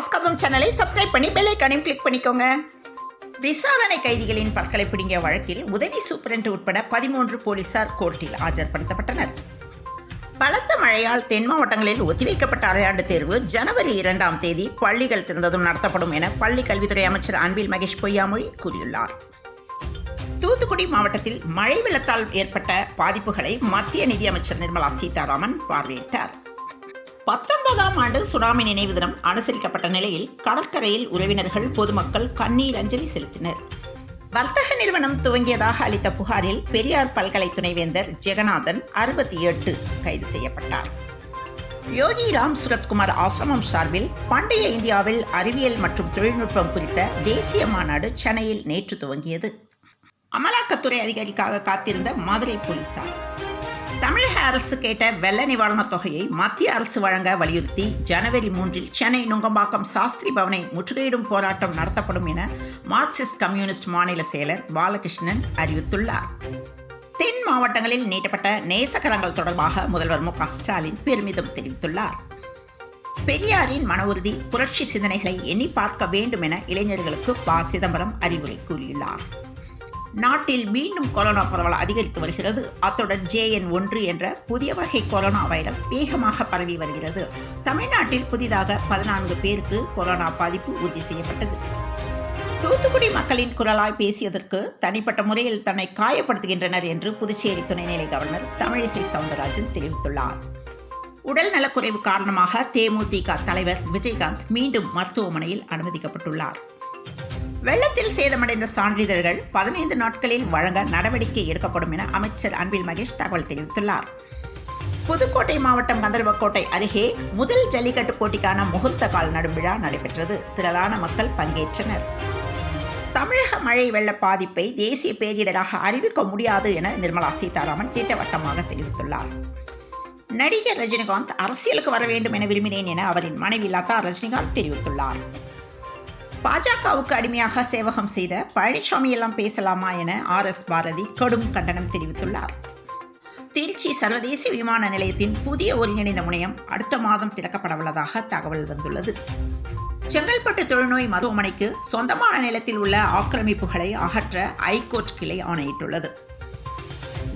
சேனலை சப்ஸ்கிரைப் பண்ணி பெல் ஐக்கானையும் கிளிக் பண்ணிக்கோங்க. விசாரணை கைதிகளின் பற்களை பிடுங்கிய வழக்கில் உதவி சூப்பரண்ட் உட்பட பதிமூன்று போலீசார் கோர்ட்டில் ஆஜர்படுத்தப்பட்டனர். பலத்த மழையால் தென் மாவட்டங்களில் ஒத்திவைக்கப்பட்ட அரையாண்டு தேர்வு ஜனவரி இரண்டாம் தேதி பள்ளிகள் திறந்ததும் நடத்தப்படும் என பள்ளி கல்வித்துறை அமைச்சர் அன்பில் மகேஷ் பொய்யாமொழி கூறியுள்ளார். தூத்துக்குடி மாவட்டத்தில் மழை வெள்ளத்தால் ஏற்பட்ட பாதிப்புகளை மத்திய நிதியமைச்சர் நிர்மலா சீதாராமன் பார்வையிட்டார். பத்தொன்பதாம் ஆண்டு சுனாமி நினைவு தினம் அனுசரிக்கப்பட்ட நிலையில் கடற்கரையில் உறவினர்கள் பொதுமக்கள் கண்ணீர் அஞ்சலி செலுத்தினர். வர்த்தக நிறுவனம் துவங்கியதாக அளித்த புகாரில் பெரியார் பல்கலை துணைவேந்தர் ஜெகநாதன் அறுபத்தி எட்டு கைது செய்யப்பட்டார். யோகி ராம் சுரத்குமார் ஆசிரமம் சார்பில் பண்டைய இந்தியாவில் அறிவியல் மற்றும் தொழில்நுட்பம் குறித்த தேசிய மாநாடு சென்னையில் நேற்று துவங்கியது. அமலாக்கத்துறை அதிகாரிக்காக காத்திருந்த மதுரை போலீசார். தமிழக அரசு கேட்ட வெள்ள நிவாரணத் தொகையை மத்திய அரசு வழங்க வலியுறுத்தி ஜனவரி மூன்றில் சென்னை நுங்கம்பாக்கம் சாஸ்திரி பவனை முற்றுகையிடும் போராட்டம் நடத்தப்படும் என மார்க்சிஸ்ட் கம்யூனிஸ்ட் மாநில செயலர் பாலகிருஷ்ணன் அறிவித்துள்ளார். தென் மாவட்டங்களில் நீட்டப்பட்ட நேசகரங்கள் தொடர்பாக முதல்வர் மு க ஸ்டாலின் பெருமிதம் தெரிவித்துள்ளார். பெரியாரின் மன உறுதி புரட்சி சிந்தனைகளை எண்ணி பார்க்க வேண்டும் என இளைஞர்களுக்கு ப. சிதம்பரம் அறிவுரை கூறியுள்ளார். நாட்டில் மீண்டும் கொரோனா பரவல் அதிகரித்து வருகிறது. அத்துடன் ஜேஎன் ஒன்று என்ற புதிய வகை கொரோனா வைரஸ் வேகமாக பரவி வருகிறது. தமிழ்நாட்டில் புதிதாக பதினான்கு பேருக்கு கொரோனா பாதிப்பு உறுதி செய்யப்பட்டது. தூத்துக்குடி மக்களின் குரலாய் பேசியதற்கு தனிப்பட்ட முறையில் தன்னை காயப்படுத்துகின்றனர் என்று புதுச்சேரி துணைநிலை கவர்னர் தமிழிசை சவுந்தரராஜன் தெரிவித்துள்ளார். உடல் நலக்குறைவு காரணமாக தேமுதிக தலைவர் விஜயகாந்த் மீண்டும் மருத்துவமனையில் அனுமதிக்கப்பட்டுள்ளார். வெள்ளத்தில் சேதமடைந்த சான்றிதழ்கள் பதினைந்து நாட்களில் வழங்க நடவடிக்கை எடுக்கப்படும் என அமைச்சர் அன்பில் மகேஷ் தகவல் தெரிவித்துள்ளார். புதுக்கோட்டை மாவட்டம் கந்தர்வக்கோட்டை அருகே முதல் ஜல்லிக்கட்டு போட்டிக்கான முகூர்த்த கால் நடும் விழா நடைபெற்றது. திரளான மக்கள் பங்கேற்றனர். தமிழக மழை வெள்ள பாதிப்பை தேசிய பேரிடராக அறிவிக்க முடியாது என நிர்மலா சீதாராமன் திட்டவட்டமாக தெரிவித்துள்ளார். நடிகர் ரஜினிகாந்த் அரசியலுக்கு வர வேண்டும் என விரும்பினேன் என அவரின் மனைவி லதா ரஜினிகாந்த் தெரிவித்துள்ளார். பாஜகவுக்கு அடிமையாக சேவகம் செய்த பழனிசாமி எல்லாம் பேசலாமா என ஆர் எஸ் பாரதி கடும் கண்டனம் தெரிவித்துள்ளார். திருச்சி சர்வதேச விமான நிலையத்தின் புதிய ஒருங்கிணைந்த முனையம் அடுத்த மாதம் திறக்கப்பட உள்ளதாக தகவல் வந்துள்ளது. செங்கல்பட்டு தொழுநோய் மருத்துவமனைக்கு சொந்தமான நிலத்தில் உள்ள ஆக்கிரமிப்புகளை அகற்ற ஐகோர்ட் கிளை ஆணையிட்டுள்ளது.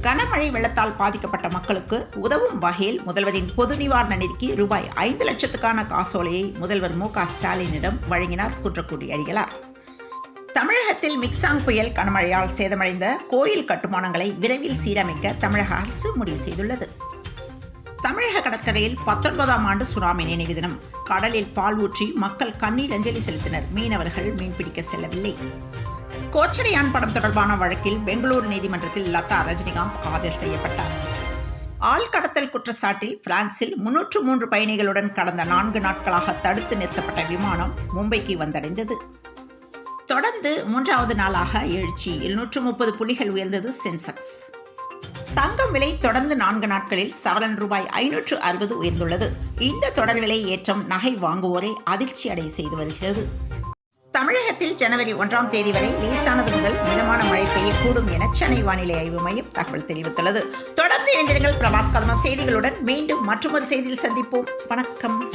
கனமழை வெள்ளத்தால் பாதிக்கப்பட்ட மக்களுக்கு உதவும் வகையில் முதல்வரின் பொது நிவாரண நிதிக்கு ரூபாய் ஐந்து லட்சத்துக்கான காசோலையை முதல்வர் மு க ஸ்டாலினிடம் வழங்கினார் குன்றக்குடி அடிகளார். தமிழகத்தில் மிக்சாங் புயல் கனமழையால் சேதமடைந்த கோயில் கட்டுமானங்களை விரைவில் சீரமைக்க தமிழக அரசு முடிவு செய்துள்ளது. தமிழக கடற்கரையில் பத்தொன்பதாம் ஆண்டு சுனாமி நினைவு தினம். கடலில் பால் ஊற்றி மக்கள் கண்ணீர் அஞ்சலி செலுத்தினர். மீனவர்கள் மீன்பிடிக்க செல்லவில்லை. கோச்சரையான் படம் தொடர்பான வழக்கில் பெங்களூரு நீதிமன்றத்தில் லதா ரஜினிகாந்த் ஆஜர் செய்யப்பட்டார். ஆள் கடத்தல் குற்றச்சாட்டில் பிரான்சில் முன்னூற்று மூன்று பயணிகளுடன் கடந்த நான்கு நாட்களாக தடுத்து நிறுத்தப்பட்ட விமானம் மும்பைக்கு வந்தடைந்தது. தொடர்ந்து மூன்றாவது நாளாக எழுச்சி எழுநூற்று முப்பது புள்ளிகள் உயர்ந்தது சென்செக்ஸ் தங்கம் விலை தொடர்ந்து நான்கு நாட்களில் சவரன் ரூபாய் ஐநூற்று அறுபது உயர்ந்துள்ளது. இந்த தொடர் விலை ஏற்றம் நகை வாங்குவோரை அதிர்ச்சி அடைய செய்து வருகிறது. தமிழகத்தில் ஜனவரி ஒன்றாம் தேதி வரை லேசானது முதல் மிதமான மழை பெய்யக்கூடும் என சென்னை வானிலை ஆய்வு மையம் தகவல் தெரிவித்துள்ளது. தொடர்ந்து இணைந்திருங்கள் பிரபாஸ் கதமம் செய்திகளுடன் மீண்டும் மற்றொரு செய்தியில் சந்திப்போம். வணக்கம்.